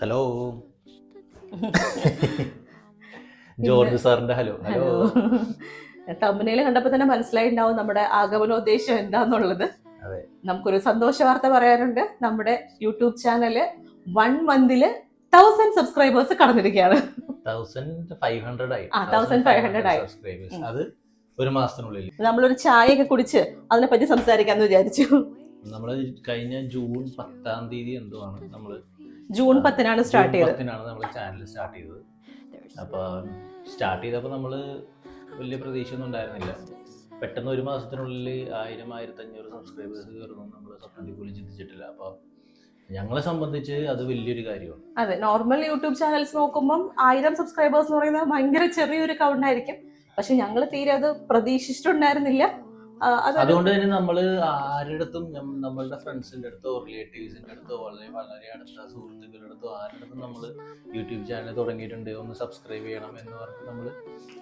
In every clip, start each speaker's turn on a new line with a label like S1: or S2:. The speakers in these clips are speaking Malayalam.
S1: ഹലോ ജോർജ് സാറിന്റെ ഹലോ. ഹലോ.
S2: തമ്പനയിൽ കണ്ടപ്പോ തന്നെ മനസ്സിലായിണ്ടാവും നമ്മുടെ ആഗമനോദ്ദേശം എന്താന്നുള്ളത്. നമുക്കൊരു സന്തോഷ വാർത്ത പറയാനുണ്ട്. നമ്മുടെ യൂട്യൂബ് ചാനൽ വൺ മന്തിൽ തൗസൻഡ് സബ്സ്ക്രൈബേഴ്സ് കടന്നിരിക്കുകയാണ്.
S1: തൗസൻഡ് ഫൈവ് ഹൺഡ്രഡ് ആയി.
S2: 1500 ആയി.
S1: സബ്സ്ക്രൈബേഴ്സ് അത് ഒരു മാസത്തിനുള്ളിൽ.
S2: നമ്മളൊരു ചായയൊക്കെ കുടിച്ച് അതിനെ പറ്റി സംസാരിക്കാന്ന് വിചാരിച്ചു.
S1: നമ്മൾ കഴിഞ്ഞ ജൂൺ പത്താം തീയതി എന്തോ ആണ് നമ്മൾ
S2: ജൂൺ പത്തിനാണ് സ്റ്റാർട്ട് ചെയ്തത്.
S1: പത്തിനാണ് നമ്മൾ ചാനൽ സ്റ്റാർട്ട് ചെയ്തത്. അപ്പോൾ സ്റ്റാർട്ട് ചെയ്തപ്പോൾ നമ്മൾ വലിയ പ്രതീക്ഷയൊന്നും ഉണ്ടായിരുന്നില്ല. പെട്ടെന്ന് ഒരു മാസത്തിനുള്ളിൽ ആയിരം ആയിരത്തി അഞ്ഞൂറ് സബ്സ്ക്രൈബേഴ്സ് കയറുന്നു നമ്മൾ സ്വപ്നത്തിൽ പോലും ചിന്തിച്ചിട്ടില്ല. അപ്പോൾ ഞങ്ങളെ സംബന്ധിച്ച് അത് വലിയൊരു കാര്യമാണ്.
S2: അതെ നോർമൽ യൂട്യൂബ് ചാനൽസ് നോക്കുമ്പോൾ ആയിരം സബ്സ്ക്രൈബേഴ്സ് എന്ന് പറയുന്നത് ഭയങ്കര ചെറിയൊരു കൗണ്ട് ആയിരിക്കും. പക്ഷെ ഞങ്ങൾ തീരെ അത് പ്രതീക്ഷിച്ചിട്ടുണ്ടായിരുന്നില്ല.
S1: അതുകൊണ്ട് തന്നെ നമ്മൾ ആരുടെ അടുത്തും നമ്മളുടെ ഫ്രണ്ട്സിന്റെ അടുത്തോ റിലേറ്റീവ്സിന്റെ അടുത്തോ വളരെ വളരെ അടുത്ത സുഹൃത്തുക്കളുടെ അടുത്തോ ആരുടെ അടുത്തും നമ്മൾ യൂട്യൂബ് ചാനൽ തുടങ്ങിയിട്ടുണ്ട്. ഒന്ന് സബ്സ്ക്രൈബ് ചെയ്യണം എന്ന് പറഞ്ഞ് നമ്മൾ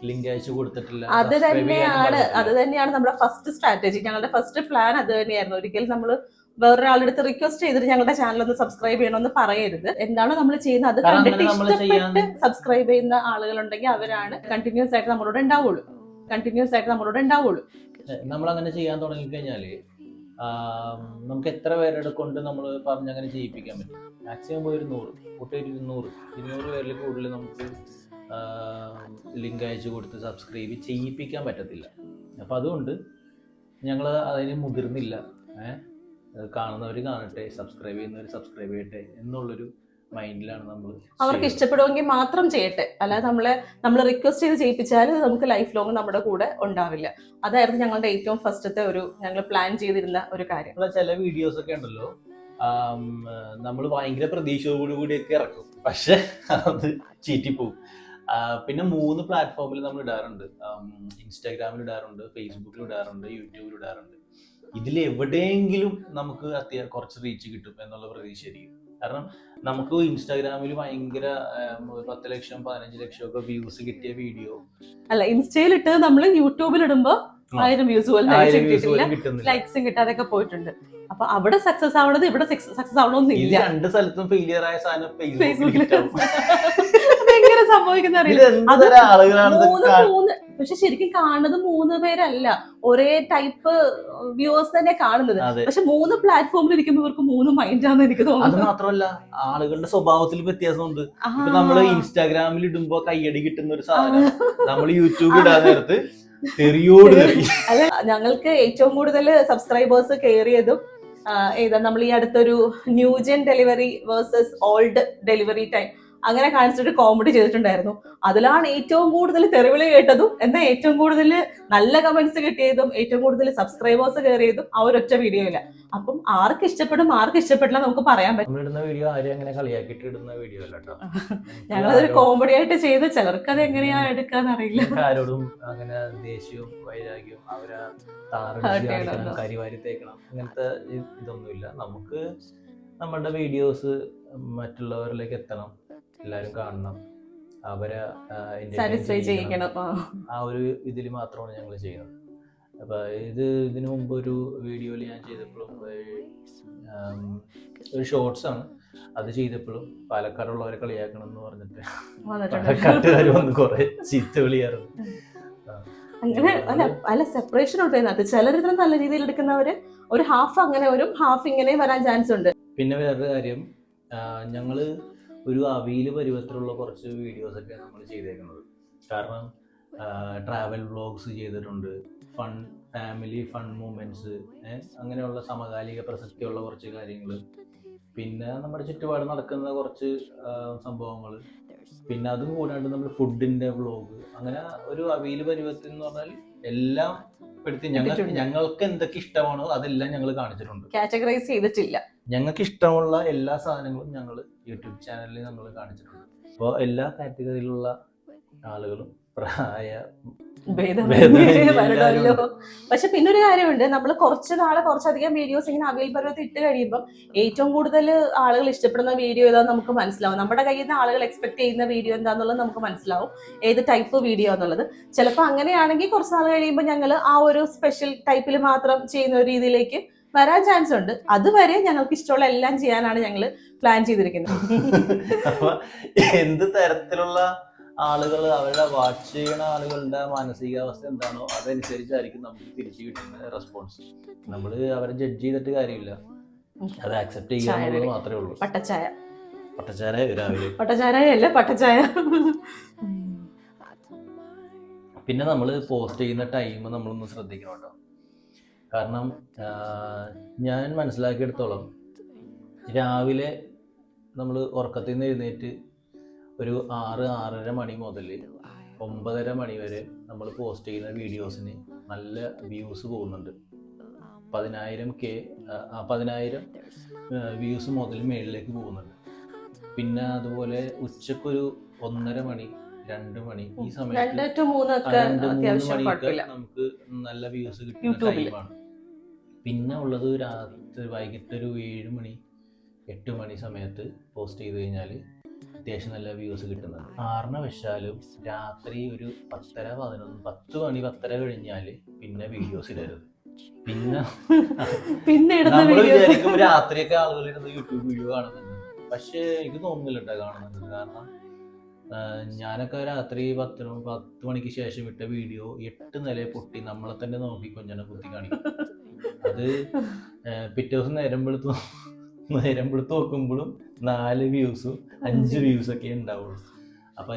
S1: ലിങ്ക് അയച്ചു കൊടുത്തിട്ടില്ല.
S2: അത് തന്നെയാണ് അത് തന്നെയാണ് നമ്മുടെ ഫസ്റ്റ് സ്ട്രാറ്റജി. ഞങ്ങളുടെ ഫസ്റ്റ് പ്ലാൻ അത് തന്നെയായിരുന്നു. ഒരിക്കലും നമ്മൾ വേറൊരാളുടെ അടുത്ത് റിക്വസ്റ്റ് ചെയ്തിട്ട് ഞങ്ങളുടെ ചാനൽ ഒന്ന് സബ്സ്ക്രൈബ് ചെയ്യണമെന്ന് പറയരുത്. എന്താണോ നമ്മൾ ചെയ്യുന്നത്? അത് കണ്ടിട്ട് ഇഷ്ടപ്പെട്ട് സബ്സ്ക്രൈബ് ചെയ്യുന്ന ആളുകളുണ്ടെങ്കിൽ അവരാണ് കണ്ടിന്യൂസ് ആയിട്ട് നമ്മളോട് ഉണ്ടാവുള്ളൂ. കണ്ടിന്യൂസ് ആയിട്ട് നമ്മളോട് ഉണ്ടാവുള്ളൂ.
S1: നമ്മൾ അങ്ങനെ ചെയ്യാൻ തുടങ്ങിക്കഴിഞ്ഞാൽ നമുക്ക് എത്ര പേരുടെ കൊണ്ട് നമ്മൾ പറഞ്ഞ് അങ്ങനെ ചെയ്യിപ്പിക്കാൻ പറ്റും? മാക്സിമം പോയി ഒരു നൂറ് കൂട്ടി ഇരുന്നൂറ്. ഇരുന്നൂറ് പേരിൽ കൂടുതൽ നമുക്ക് ലിങ്ക് അയച്ചു കൊടുത്ത് സബ്സ്ക്രൈബ് ചെയ്യിപ്പിക്കാൻ പറ്റത്തില്ല. അപ്പം അതുകൊണ്ട് ഞങ്ങൾ അതിന് മുതിർന്നില്ല. ഏഹ് കാണുന്നവർ കാണട്ടെ സബ്സ്ക്രൈബ് ചെയ്യുന്നവർ സബ്സ്ക്രൈബ് ചെയ്യട്ടെ എന്നുള്ളൊരു മൈൻഡിലാണ് നമ്മൾ
S2: അവർക്ക് ഇഷ്ടപ്പെടുമെങ്കിൽ മാത്രം ചെയ്യട്ടെ. അല്ലാതെ നമ്മളെ നമ്മൾ റിക്വസ്റ്റ് ചെയ്ത് ചെയ്യിപ്പിച്ചാൽ നമുക്ക് ലൈഫ് ലോങ് നമ്മുടെ കൂടെ ഉണ്ടാവില്ല. അതായിരുന്നു ഞങ്ങളുടെ ഏറ്റവും ഫസ്റ്റത്തെ ഒരു ഞങ്ങൾ പ്ലാൻ ചെയ്തിരുന്ന ഒരു കാര്യം.
S1: ചില വീഡിയോസ് ഒക്കെ ഉണ്ടല്ലോ. നമ്മൾ ഭയങ്കര പ്രതീക്ഷയോടു കൂടിയൊക്കെ ഇറക്കും. പക്ഷെ അത് ചീറ്റിപ്പോവും. പിന്നെ മൂന്ന് പ്ലാറ്റ്ഫോമിൽ നമ്മൾ ഇടാറുണ്ട്. ഇൻസ്റ്റാഗ്രാമിൽ ഇടാറുണ്ട് ഫേസ്ബുക്കിൽ ഇടാറുണ്ട് യൂട്യൂബിൽ ഇടാറുണ്ട്. ഇതിൽ എവിടെയെങ്കിലും നമുക്ക് അത്യാ കുറച്ച് റീച്ച് കിട്ടും എന്നുള്ള പ്രതീക്ഷയായിരിക്കും. കാരണം നമുക്ക് ഇൻസ്റ്റാഗ്രാമിൽ ഭയങ്കര പത്ത് ലക്ഷം പതിനഞ്ച് ലക്ഷം ഒക്കെ വ്യൂസ് കിട്ടിയ വീഡിയോ
S2: അല്ല ഇൻസ്റ്റയിൽ ഇട്ട് നമ്മൾ യൂട്യൂബിൽ ഇടുമ്പോ. ആയിരം വ്യൂസ് പോലും ലൈക്സും കിട്ടാതൊക്കെ പോയിട്ടുണ്ട്. അപ്പൊ അവിടെ സക്സസ് ആവണത് ഇവിടെ സക്സസ് ആവണമെന്നില്ല
S1: രണ്ട് സ്ഥലത്തും ഫെയിലിയർ ആയ സാധനം
S2: ഫേസ്ബുക്കിൽ സംഭവിക്കുന്ന അറിയില്ല പക്ഷെ ശരിക്കും കാണുന്നത് മൂന്ന് പേരല്ല. ഒരേ ടൈപ്പ് വ്യൂവേഴ്സ് തന്നെ കാണുന്നത്. പക്ഷെ മൂന്ന് പ്ലാറ്റ്ഫോമിൽ ഇരിക്കുമ്പോൾ ഇവർക്ക് മൂന്ന് മൈൻഡാന്ന് എനിക്ക്
S1: അത് മാത്രമല്ല ആളുകളുടെ സ്വഭാവത്തിൽ വ്യത്യാസമുണ്ട്. നമ്മൾ ഇൻസ്റ്റാഗ്രാമിൽ ഇടുമ്പോ കയ്യടി കിട്ടുന്ന ഒരു സാധനം. നമ്മൾ യൂട്യൂബ് ഇടാൻ നേരത്ത് തെറിയോട് തെറി.
S2: അല്ല ഞങ്ങൾക്ക് ഏറ്റവും കൂടുതൽ സബ്സ്ക്രൈബേഴ്സ് കയറിയതും ഏതാ നമ്മൾ ഈ അടുത്തൊരു new gen delivery versus old delivery time അങ്ങനെ കാണിച്ചിട്ട് കോമഡി ചെയ്തിട്ടുണ്ടായിരുന്നു. അതിലാണ് ഏറ്റവും കൂടുതൽ തെറിവിളി കേട്ടതും എന്നാൽ ഏറ്റവും കൂടുതൽ നല്ല കമന്റ്സ് കിട്ടിയതും ഏറ്റവും കൂടുതൽ സബ്സ്ക്രൈബേഴ്സ് കയറിയതും ആ ഒരൊറ്റ വീഡിയോയില്ല അപ്പം ആർക്ക് ഇഷ്ടപ്പെടും ആർക്ക് ഇഷ്ടപ്പെടില്ല നമുക്ക് പറയാൻ പറ്റും. ഞങ്ങളതൊരു കോമഡി ആയിട്ട് ചെയ്ത് ചിലർക്ക് അത് എങ്ങനെയാ എടുക്കാന്ന് അറിയില്ല.
S1: ആരോടും അങ്ങനെ ദേഷ്യവും വൈരാഗ്യവും അവരെ താറടിച്ച്
S2: ഹർട്ട്
S1: കരിവാരി തേക്കണം അങ്ങനത്തെ ഇതൊന്നുമില്ല. നമുക്ക് നമ്മുടെ വീഡിയോസ് മറ്റുള്ളവരിലേക്ക് എത്തണം. എല്ലാവരും കാണണം. അവരെ ആ,
S2: സാറ്റിസ്ഫൈ
S1: ചെയ്യിക്കണം.
S2: ആ.
S1: ഒരു ഇതിൽ മാത്രമാണ് ഞങ്ങൾ ചെയ്യുന്നത്. അപ്പൊ ഇത് ഇതിനു മുമ്പ് ഒരു വീഡിയോയിൽ ഞാൻ ചെയ്തപ്പോഴും ഒരു ഷോർട്സ് ആണ്. അത് ചെയ്തപ്പോഴും പാലക്കാടുള്ളവരെ കളിയാക്കണം എന്ന് പറഞ്ഞിട്ട് പാലക്കാട്ടുകാർ വന്ന് കുറെ ചീത്ത വിളിയായിരുന്നു.
S2: അങ്ങനെ അല്ല അല്ല സെപ്പറേഷൻ ഉണ്ടായിരുന്നു അത് ചിലർ നല്ല രീതിയിൽ എടുക്കുന്നവര് ഒരു ഹാഫ് അങ്ങനെ വരും ഹാഫ് ഇങ്ങനെ വരാൻ ചാൻസ് ഉണ്ട്.
S1: പിന്നെ വേറൊരു കാര്യം ഞങ്ങൾ ഒരു അവിയിൽ പരുവത്തിലുള്ള കുറച്ച് വീഡിയോസ് ഒക്കെ നമ്മൾ ചെയ്തേക്കുന്നത്. കാരണം ട്രാവൽ വ്ളോഗ്സ് ചെയ്തിട്ടുണ്ട്. ഫൺ ഫാമിലി ഫൺ മൂമെന്റ്സ് അങ്ങനെയുള്ള സമകാലിക പ്രസക്തിയുള്ള കുറച്ച് കാര്യങ്ങൾ പിന്നെ നമ്മുടെ ചുറ്റുപാട് നടക്കുന്ന കുറച്ച് സംഭവങ്ങൾ പിന്നെ അതും കൂടാണ്ട് നമ്മൾ ഫുഡിന്റെ വ്ളോഗ് അങ്ങനെ ഒരു അവിയിൽ പരുവത്തിൽ എന്ന് പറഞ്ഞാൽ എല്ലാം പെടുത്തി ഞങ്ങൾ ഞങ്ങൾക്ക് എന്തൊക്കെ ഇഷ്ടമാണോ അതെല്ലാം ഞങ്ങൾ കാണിച്ചിട്ടുണ്ട്.
S2: കാറ്റഗറൈസ് ചെയ്തിട്ടില്ല.
S1: ഞങ്ങൾക്ക് ഇഷ്ടമുള്ള എല്ലാ സാധനങ്ങളും ഞങ്ങൾ യൂട്യൂബ് ചാനലിൽ നമ്മൾ കാണിച്ചിട്ടുണ്ട്. അപ്പോൾ എല്ലാ കാറ്റഗറിയിലുള്ള ആളുകളും പ്രായ
S2: പക്ഷെ പിന്നെ ഒരു കാര്യമുണ്ട്. നമ്മൾ കുറച്ച് നാളെ കുറച്ചധികം വീഡിയോസ് ഇങ്ങനെ അവൈലബിൾ പർവത്തിൽ ഇട്ട് കഴിയുമ്പോൾ ഏറ്റവും കൂടുതൽ ആളുകൾ ഇഷ്ടപ്പെടുന്ന വീഡിയോ ഏതാന്ന് നമുക്ക് മനസ്സിലാവും. നമ്മുടെ കയ്യിൽ നിന്ന് ആളുകൾ എക്സ്പെക്ട് ചെയ്യുന്ന വീഡിയോ എന്താന്നുള്ളത് നമുക്ക് മനസ്സിലാവും. ഏത് ടൈപ്പ് വീഡിയോ എന്നുള്ളത്. ചിലപ്പോൾ അങ്ങനെയാണെങ്കിൽ കുറച്ച് നാൾ കഴിയുമ്പോൾ ഞങ്ങൾ ആ ഒരു സ്പെഷ്യൽ ടൈപ്പിൽ മാത്രം ചെയ്യുന്ന ഒരു രീതിയിലേക്ക് വരാൻ ചാൻസ് ഉണ്ട്. അതുവരെ ഞങ്ങൾക്ക് ഇഷ്ടമുള്ള എല്ലാം ചെയ്യാനാണ് ഞങ്ങൾ പ്ലാൻ ചെയ്തിരിക്കുന്നത്.
S1: എന്ത് തരത്തിലുള്ള ആളുകൾ അവരുടെ വാച്ച് ചെയ്യുന്ന ആളുകളുടെ മാനസികാവസ്ഥ എന്താണോ അതനുസരിച്ചായിരിക്കും നമുക്ക് തിരിച്ചു കിട്ടുന്ന റെസ്പോൺസ് നമ്മൾ അവരെ ജഡ്ജ് ചെയ്തിട്ട് കാര്യമില്ല. അത് ആക്സെപ്റ്റ് ചെയ്യുക
S2: ചായ
S1: എന്നുള്ളത്
S2: ready.
S1: മാത്രമേ ഉള്ളൂ.
S2: പട്ടച്ചായ.
S1: പട്ടച്ചാര രാവിലെ.
S2: പട്ടച്ചായ അല്ല പട്ടച്ചായ.
S1: പിന്നെ നമ്മൾ പോസ്റ്റ് ചെയ്യുന്ന ടൈം നമ്മളൊന്ന് ശ്രദ്ധിക്കണം കേട്ടോ. കാരണം ഞാൻ മനസ്സിലാക്കിയെടുത്തോളം രാവിലെ നമ്മൾ ഉറക്കത്തിൽ നിന്ന് എഴുന്നേറ്റ് ഒരു ആറ് ആറര മണി മുതൽ ഒമ്പതര മണി വരെ നമ്മൾ പോസ്റ്റ് ചെയ്യുന്ന വീഡിയോസിന് നല്ല വ്യൂസ് പോകുന്നുണ്ട്. പതിനായിരം കെ പതിനായിരം വ്യൂസ് മുതൽ മേളിലേക്ക് പോകുന്നുണ്ട്. പിന്നെ അതുപോലെ ഉച്ചക്കൊരു ഒന്നര മണി രണ്ട് മണി ഈ സമയത്ത്
S2: രണ്ട്
S1: മൂന്ന് മണിയൊക്കെ നമുക്ക് നല്ല വ്യൂസ് കിട്ടുന്ന. ടൈമാണ്. പിന്നെ ഉള്ളത് രാത്രി വൈകിട്ട് ഒരു ഏഴ് മണി എട്ട് മണി സമയത്ത് പോസ്റ്റ് ചെയ്ത് കഴിഞ്ഞാൽ അത്യാവശ്യം നല്ല വ്യൂസ് കിട്ടുന്നത് ആറിന് വെച്ചാലും രാത്രി ഒരു പത്തര പതിനൊന്ന് പത്ത് മണി പത്തര കഴിഞ്ഞാൽ പിന്നെ വീഡിയോസ് ഇടരുത്. പിന്നെ
S2: പിന്നെ
S1: നമ്മൾ
S2: വീഡിയോസ്
S1: വിചാരിക്കും രാത്രിയൊക്കെ ആളുകൾ ഇരുന്ന് യൂട്യൂബ് വീഡിയോ കാണുന്നുണ്ട്. പക്ഷെ എനിക്ക് തോന്നുന്നില്ല കേട്ടോ കാണുന്നുണ്ട് കാരണം ഞാനൊക്കെ രാത്രി പത്ത് പത്ത് മണിക്ക് ശേഷം ഇട്ട വീഡിയോ എട്ട് നില പൊട്ടി നമ്മളെ തന്നെ നോക്കി കൊഞ്ഞനെ കുത്തി കാണിക്കും. അത് പിറ്റേ ദിവസം നേരം വെളുത്ത് നേരം വെളുത്ത് നോക്കുമ്പോഴും നാല് വ്യൂസും അഞ്ച് വ്യൂസ് ഒക്കെ ഉണ്ടാവുള്ളൂ. അപ്പൊ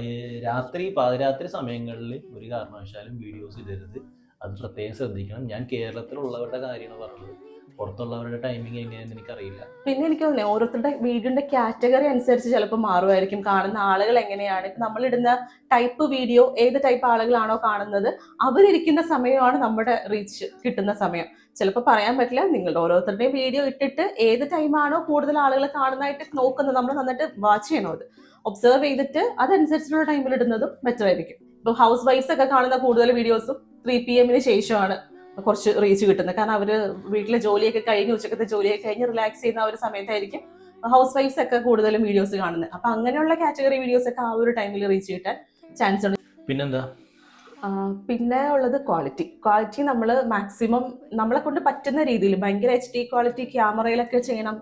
S1: രാത്രി പാതിരാത്രി സമയങ്ങളിൽ ഒരു കാരണവശാലും വീഡിയോസ് ഇടരുത്. അത് പ്രത്യേകം ശ്രദ്ധിക്കണം. ഞാൻ കേരളത്തിലുള്ളവരുടെ കാര്യമാണ് പറഞ്ഞത്. പുറത്തുള്ളവരുടെ ടൈമിങ് എങ്ങനെയാണെന്ന് എനിക്കറിയില്ല.
S2: പിന്നെ എനിക്ക് തോന്നുന്നു ഓരോരുത്തരുടെ വീഡിയോന്റെ കാറ്റഗറി അനുസരിച്ച് ചിലപ്പോൾ മാറുമായിരിക്കും. കാണുന്ന ആളുകൾ എങ്ങനെയാണ്? നമ്മൾ ഇടുന്ന ടൈപ്പ് വീഡിയോ ഏത് ടൈപ്പ് ആളുകളാണോ കാണുന്നത് അവരിരിക്കുന്ന സമയമാണ് നമ്മുടെ റീച്ച് കിട്ടുന്ന സമയം. ചിലപ്പോൾ പറയാൻ പറ്റില്ല നിങ്ങളുടെ ഓരോരുത്തരുടെയും വീഡിയോ ഇട്ടിട്ട് ഏത് ടൈമാണോ കൂടുതൽ ആളുകൾ കാണുന്നതായിട്ട് നോക്കുന്നത് നമ്മൾ നന്നായിട്ട് വാച്ച് ചെയ്യണം അത് ഒബ്സർവ് ചെയ്തിട്ട് അതനുസരിച്ചുള്ള ടൈമിൽ ഇടുന്നതും ബെറ്റർ ആയിരിക്കും. ഇപ്പൊ ഹൗസ് വൈഫ്സ് ഒക്കെ കാണുന്ന കൂടുതൽ വീഡിയോസും ത്രീ പി എമ്മിന് ശേഷമാണ് കുറച്ച് റീച്ച് കിട്ടുന്നത്. കാരണം അവർ വീട്ടിലെ ജോലിയൊക്കെ കഴിഞ്ഞ് ഉച്ചക്കത്തെ ജോലിയൊക്കെ കഴിഞ്ഞ് റിലാക്സ് ചെയ്യുന്ന ആ ഒരു സമയത്തായിരിക്കും ഹൗസ് വൈഫ്സ് ഒക്കെ കൂടുതലും വീഡിയോസ് കാണുന്നത്. അപ്പൊ അങ്ങനെയുള്ള കാറ്റഗറി വീഡിയോസ് ഒക്കെ ആ ഒരു ടൈമിൽ റീച്ച് കിട്ടാൻ ചാൻസ് ഉണ്ട്.
S1: പിന്നെന്താ?
S2: പിന്നെ ഉള്ളത് ക്വാളിറ്റി ക്വാളിറ്റി നമ്മൾ മാക്സിമം നമ്മളെ കൊണ്ട് പറ്റുന്ന രീതിയിൽ ഭയങ്കര എച്ച് ഡി ക്വാളിറ്റി ക്യാമറയിലൊക്കെ ചെയ്യണം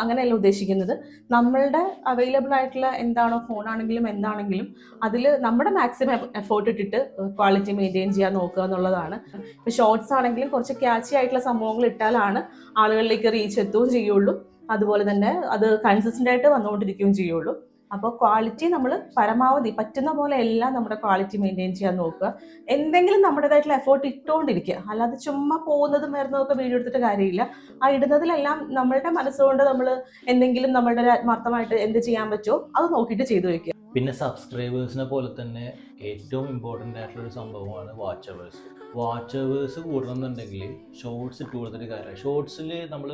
S2: അങ്ങനെയല്ല ഉദ്ദേശിക്കുന്നത്. നമ്മളുടെ അവൈലബിൾ ആയിട്ടുള്ള എന്താണോ ഫോണാണെങ്കിലും എന്താണെങ്കിലും അതിൽ നമ്മുടെ മാക്സിമം എഫോർട്ട് ഇട്ടിട്ട് ക്വാളിറ്റി മെയിന്റെയിൻ ചെയ്യാൻ നോക്കുക എന്നുള്ളതാണ്. ഇപ്പോൾ ഷോർട്സ് ആണെങ്കിലും കുറച്ച് ക്യാച്ചി ആയിട്ടുള്ള സംഭവങ്ങൾ ഇട്ടാലാണ് ആളുകളിലേക്ക് റീച്ച് എത്തുകയും ചെയ്യുള്ളൂ. അതുപോലെ തന്നെ അത് കൺസിസ്റ്റന്റ് ആയിട്ട് വന്നുകൊണ്ടിരിക്കുകയും ചെയ്യുള്ളൂ. അപ്പോൾ ക്വാളിറ്റി നമ്മൾ പരമാവധി പറ്റുന്ന പോലെ എല്ലാം നമ്മുടെ ക്വാളിറ്റി മെയിന്റെയിൻ ചെയ്യാൻ നോക്കുക. എന്തെങ്കിലും നമ്മുടേതായിട്ടുള്ള എഫേർട്ട് ഇട്ടുകൊണ്ടിരിക്കുക അല്ലാതെ ചുമ്മാ പോകുന്നതും വരുന്നതൊക്കെ വീഡിയോ എടുത്തിട്ട് കാര്യമില്ല. ആ ഇടുന്നതിലെല്ലാം നമ്മളുടെ മനസ്സുകൊണ്ട് നമ്മൾ എന്തെങ്കിലും നമ്മളുടെ ആത്മാർത്ഥമായിട്ട് എന്ത് ചെയ്യാൻ പറ്റുമോ അത് നോക്കിയിട്ട് ചെയ്തു വയ്ക്കുക.
S1: പിന്നെ സബ്സ്ക്രൈബേഴ്സിനെ പോലെ തന്നെ ഏറ്റവും ഇമ്പോർട്ടന്റ് ആയിട്ടുള്ള ഒരു സംഭവമാണ് വാച്ച് അവേഴ്സ് വാച്ച് അവേഴ്സ് കൂടണമെന്നുണ്ടെങ്കിൽ ഷോർട്സ് ഇട്ട് കൊടുത്തിട്ട് കാര്യമില്ല. ഷോർട്സിൽ നമ്മൾ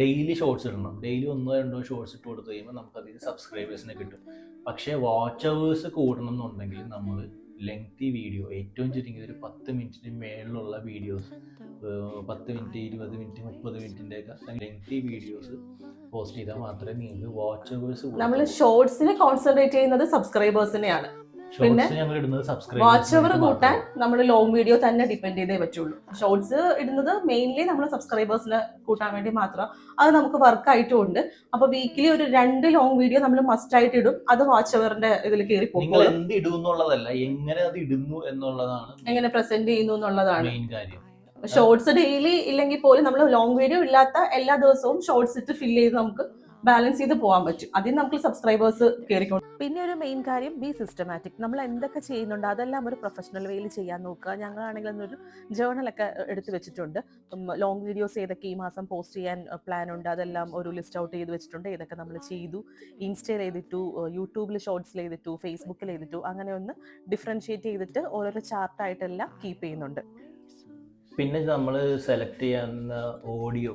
S1: ഡെയിലി ഷോർട്സ് ഇടണം. ഡെയിലി ഒന്നോ രണ്ടോ ഷോർട്സ് ഇട്ട് കൊടുത്തു കഴിയുമ്പോൾ നമുക്ക് അതിൽ സബ്സ്ക്രൈബേഴ്സിനെ കിട്ടും. പക്ഷേ വാച്ചേഴ്സ് കൂടണമെന്നുണ്ടെങ്കിൽ കൂടണം എന്നുണ്ടെങ്കിൽ നമ്മൾ ലെങ്തി വീഡിയോ ഏറ്റവും ചുരുങ്ങിയത് ഒരു പത്ത് മിനിറ്റിന് മേളിലുള്ള വീഡിയോസ് പത്ത് മിനിറ്റ് ഇരുപത് മിനിറ്റ് മുപ്പത് മിനിറ്റിന്റെ ഒക്കെ ലെങ്തി വീഡിയോസ് പോസ്റ്റ് ചെയ്താൽ മാത്രമേ നിങ്ങൾക്ക് വാച്ചേഴ്സ്
S2: നമ്മൾ ഷോർട്സിനെ കോൺസെൻട്രേറ്റ് ചെയ്യുന്നത് സബ്സ്ക്രൈബേഴ്സിനെയാണ് പിന്നെ വാച്ച് അവർ കൂട്ടാൻ നമ്മൾ ലോങ് വീഡിയോ തന്നെ ഡിപ്പെൻഡ് ചെയ്തേ പറ്റുള്ളൂ. ഷോർട്സ് ഇടുന്നത് മെയിൻലി നമ്മൾ സബ്സ്ക്രൈബേഴ്സിനെ കൂട്ടാൻ വേണ്ടി മാത്രം. അത് നമുക്ക് വർക്ക് ആയിട്ടും ഉണ്ട് അപ്പൊ വീക്കിലി ഒരു രണ്ട് ലോങ് വീഡിയോ നമ്മൾ മസ്റ്റ് ആയിട്ട് ഇടും. അത് വാച്ച് അവറിന്റെ ഇതിൽ കയറി പോകും.
S1: എന്ത് ഇടും എങ്ങനെ അത് ഇടുന്നു എന്നുള്ളതാണ്
S2: എങ്ങനെ പ്രസന്റ് ചെയ്യുന്നു എന്നുള്ളതാണ്.
S1: മെയിൻ കാര്യം.
S2: ഷോർട്സ് ഡെയിലി ഇല്ലെങ്കിൽ പോലും നമ്മൾ ലോങ് വീഡിയോ ഇല്ലാത്ത എല്ലാ ദിവസവും ഷോർട്സ് ഇട്ട് ഫില്ല് ചെയ്ത് നമുക്ക് ബാലൻസ് ചെയ്ത് പോകാൻ പറ്റും. അതിന് നമുക്ക് സബ്സ്ക്രൈബേഴ്സ് കയറിക്കൊണ്ട് പിന്നെ ഒരു മെയിൻ കാര്യം ബി സിസ്റ്റമാറ്റിക് നമ്മൾ എന്തൊക്കെ ചെയ്യുന്നുണ്ട് അതെല്ലാം ഒരു പ്രൊഫഷണൽ വേയിൽ ചെയ്യാൻ നോക്കുക. ഞങ്ങളാണെങ്കിൽ ജേർണൽ ജേർണലൊക്കെ എടുത്തു വെച്ചിട്ടുണ്ട്. ലോങ് വീഡിയോസ് ഏതൊക്കെ ഈ മാസം പോസ്റ്റ് ചെയ്യാൻ പ്ലാൻ ഉണ്ട് അതെല്ലാം ഒരു ലിസ്റ്റ് ഔട്ട് ചെയ്ത് വെച്ചിട്ടുണ്ട്. ഏതൊക്കെ നമ്മൾ ചെയ്തു ഇൻസ്റ്റയിൽ ചെയ്തിട്ടു യൂട്യൂബിൽ ഷോർട്സിൽ ചെയ്തിട്ടു ഫേസ്ബുക്കിൽ ചെയ്തിട്ടു അങ്ങനെ ഒന്ന് ഡിഫറൻഷിയേറ്റ് ചെയ്തിട്ട് ഓരോരോ ചാർട്ടായിട്ടെല്ലാം കീപ്പ് ചെയ്യുന്നുണ്ട്.
S1: പിന്നെ നമ്മൾ സെലക്ട് ചെയ്യുന്ന ഓഡിയോ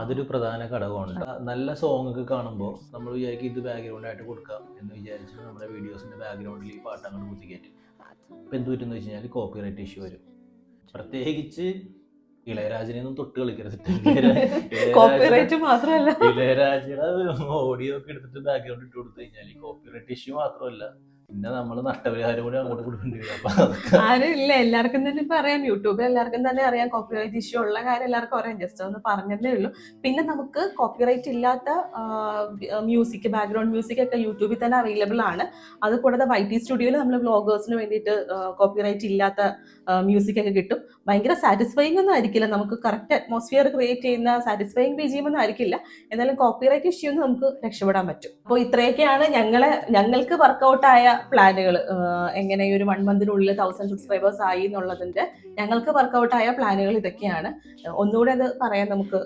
S1: അതൊരു പ്രധാന ഘടകമുണ്ട് നല്ല സോങ് ഒക്കെ കാണുമ്പോൾ നമ്മൾ വിചാരിക്കും ഇത് ബാക്ക്ഗ്രൗണ്ട് ആയിട്ട് കൊടുക്കാം എന്ന് വിചാരിച്ച് നമ്മുടെ വീഡിയോസിന്റെ ബാക്ക്ഗ്രൗണ്ടിൽ ഈ പാട്ട് അങ്ങോട്ട് കുത്തിക്കയറ്റും ഇപ്പം എന്ത് പറ്റുമെന്ന് വെച്ച് കഴിഞ്ഞാൽ കോപ്പിറൈറ്റ് ഇഷ്യൂ വരും. പ്രത്യേകിച്ച് ഇളയരാജനെ ഒന്നും തൊട്ട് കളിക്കരുത്
S2: കോപ്പിറൈറ്റ് മാത്രമല്ല.
S1: ഇളയരാജയുടെ ഓഡിയോ ഒക്കെ എടുത്തിട്ട് ബാക്ക്ഗ്രൗണ്ട് ഇട്ട് കൊടുത്തു കഴിഞ്ഞാൽ കോപ്പിറൈറ്റ് ഇഷ്യൂ മാത്രമല്ല. പിന്നെ നമ്മൾ നഷ്ടപരിഹാരം കൂടി അങ്ങോട്ട് കൊടുക്കേണ്ടി വരും. അപ്പൊ അതൊക്കെ
S2: ആരും ഇല്ല എല്ലാവർക്കും തന്നെ ഇപ്പൊ അറിയാം യൂട്യൂബിൽ എല്ലാവർക്കും തന്നെ അറിയാം. കോപ്പിറൈറ്റ് ഇഷ്യൂ ഉള്ള കാര്യം എല്ലാവർക്കും അറിയാം. ജസ്റ്റ് ഒന്ന് പറഞ്ഞതേ ഉള്ളൂ. പിന്നെ നമുക്ക് കോപ്പിറൈറ്റ് ഇല്ലാത്ത മ്യൂസിക് ബാക്ക്ഗ്രൗണ്ട് മ്യൂസിക് ഒക്കെ യൂട്യൂബിൽ തന്നെ അവൈലബിൾ ആണ്. അത് കൂടാതെ വൈ ടി സ്റ്റുഡിയോയിൽ നമ്മൾ വ്ളോഗേഴ്സിന് വേണ്ടിയിട്ട് കോപ്പിറൈറ്റ് ഇല്ലാത്ത മ്യൂസിക് ഒക്കെ കിട്ടും. ഭയങ്കര സാറ്റിസ്ഫൈങ് ഒന്നും ആയിരിക്കില്ല. നമുക്ക് കറക്റ്റ് അറ്റ്മോസ്ഫിയർ ക്രിയേറ്റ് ചെയ്യുന്ന സാറ്റിസ്ഫൈങ് ബി ഒന്നും ആയിരിക്കില്ല. എന്നാലും കോപ്പിറൈറ്റ് ഇഷ്യൂ നമുക്ക് രക്ഷപ്പെടാൻ പറ്റും. അപ്പോൾ ഇത്രയൊക്കെയാണ് ഞങ്ങളെ ഞങ്ങൾക്ക് വർക്കൗട്ട് ആയ പ്ലാനുകൾ എങ്ങനെ ഈ ഒരു വൺ മന്തിനുള്ളിൽ തൗസൻഡ് സബ്സ്ക്രൈബേഴ്സ് ആയി എന്നുള്ളതിന്റെ ഞങ്ങൾക്ക് വർക്കൗട്ട് ആയ പ്ലാനുകൾ ഇതൊക്കെയാണ്. ഒന്നുകൂടെ അത് പറയാൻ നമുക്ക്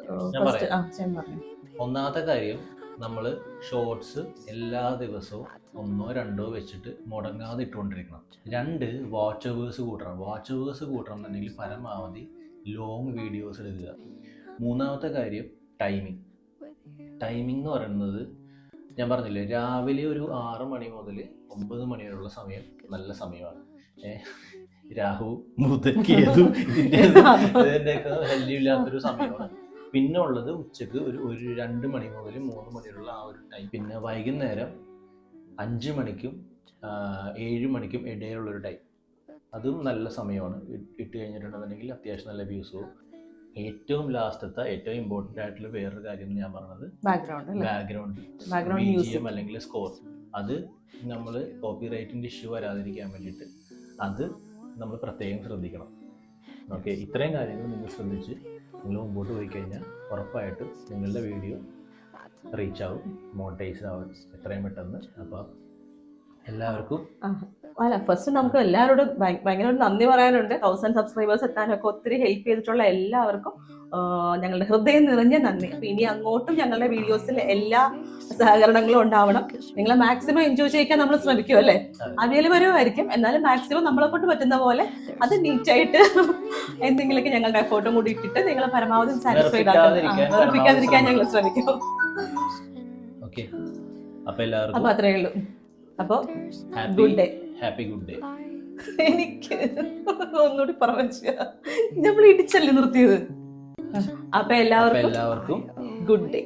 S2: ഫസ്റ്റ്. പറഞ്ഞു.
S1: ഒന്നാമത്തെ കാര്യം നമ്മൾ ഷോർട്സ് എല്ലാ ദിവസവും ഒന്നോ രണ്ടോ വെച്ചിട്ട് മുടങ്ങാതെ ഇട്ടുകൊണ്ടിരിക്കണം. രണ്ട് വാച്ച് അവേഴ്സ് കൂട്ടണം. വാച്ച് അവേഴ്സ് കൂട്ടണം എന്നുണ്ടെങ്കിൽ പരമാവധി ലോങ് വീഡിയോസ് എടുക്കുക മൂന്നാമത്തെ കാര്യം ടൈമിംഗ് ടൈമിംഗ് എന്ന് പറയുന്നത് ഞാൻ പറഞ്ഞില്ലേ രാവിലെ ഒരു ആറ് മണി മുതൽ ഒമ്പത് മണി വരെയുള്ള സമയം നല്ല സമയമാണ്. രാഹു ബുധൻ കേതു ഇതിന്റെ ശല്യമില്ലാത്തൊരു സമയമാണ്. പിന്നെ ഉള്ളത് ഉച്ചയ്ക്ക് ഒരു ഒരു രണ്ട് മണി മുതൽ മൂന്ന് മണിയുള്ള ആ ഒരു ടൈം പിന്നെ വൈകുന്നേരം അഞ്ച് മണിക്കും ഏഴ് മണിക്കും ഇടയിലുള്ളൊരു ടൈം അതും നല്ല സമയമാണ്. ഇട്ട് കഴിഞ്ഞിട്ടുണ്ടെന്നുണ്ടെങ്കിൽ അത്യാവശ്യം നല്ല വ്യൂസും ഏറ്റവും ലാസ്റ്റത്തെ ഏറ്റവും ഇമ്പോർട്ടന്റ് ആയിട്ടുള്ള വേറൊരു കാര്യം ഞാൻ പറഞ്ഞത്
S2: ബാക്ക്ഗ്രൗണ്ട്
S1: ബാക്ക്ഗ്രൗണ്ട് അല്ലെങ്കിൽ സ്കോർ അത് നമ്മൾ കോപ്പി റൈറ്റിന്റെ ഇഷ്യൂ വരാതിരിക്കാൻ വേണ്ടിയിട്ട് അത് നമ്മൾ പ്രത്യേകം ശ്രദ്ധിക്കണം. ഓക്കെ ഇത്രയും കാര്യങ്ങൾ നിങ്ങൾ ശ്രദ്ധിച്ച് നിങ്ങൾ മുമ്പോട്ട് പോയി കഴിഞ്ഞാൽ ഉറപ്പായിട്ടും നിങ്ങളുടെ വീഡിയോ റീച്ച് ആവും മോണിറ്റൈസ് ആവും എത്രയും പെട്ടെന്ന്. അപ്പോൾ എല്ലാവർക്കും
S2: അല്ല ഫസ്റ്റ് നമുക്ക് എല്ലാവരോടും ഭയ- ഭയങ്കര ഒരു നന്ദി പറയാനുണ്ട്. തൗസൻഡ് സബ്സ്ക്രൈബേഴ്സ് എത്താനൊക്കെ ഒത്തിരി ഹെൽപ്പ് ചെയ്തിട്ടുള്ള എല്ലാവർക്കും ഞങ്ങളുടെ ഹൃദയം നിറഞ്ഞ നന്ദി. അപ്പൊ ഇനി അങ്ങോട്ടും ഞങ്ങളുടെ വീഡിയോസിൽ എല്ലാ സഹകരണങ്ങളും ഉണ്ടാവണം. നിങ്ങൾ മാക്സിമം എൻജോയ് ചെയ്യിക്കാൻ നമ്മൾ ശ്രമിക്കും അല്ലേ. അവിയൽ വരുമായിരിക്കും എന്നാലും മാക്സിമം നമ്മളെ കൊണ്ട് പറ്റുന്ന പോലെ അത് നീറ്റായിട്ട് എന്തെങ്കിലുമൊക്കെ ഞങ്ങളുടെ എഫോർട്ടും കൂടി ഇട്ടിട്ട് നിങ്ങൾ പരമാവധി സാറ്റിസ്ഫൈഡ്
S1: പരമാവധി
S2: ഞങ്ങൾ ശ്രമിക്കും. അപ്പൊ
S1: എല്ലാവർക്കും
S2: അത്രേ ഉള്ളൂ. അപ്പൊ
S1: happy
S2: good day
S1: happy good day
S2: എനിക്ക് ഒന്നുകൂടി പറഞ്ഞു നമ്മൾ ഇടിച്ചല്ലേ നിർത്തിയത്? അപ്പൊ
S1: അപ്പോൾ
S2: എല്ലാവർക്കും
S1: എല്ലാവർക്കും ഗുഡ് ഡേ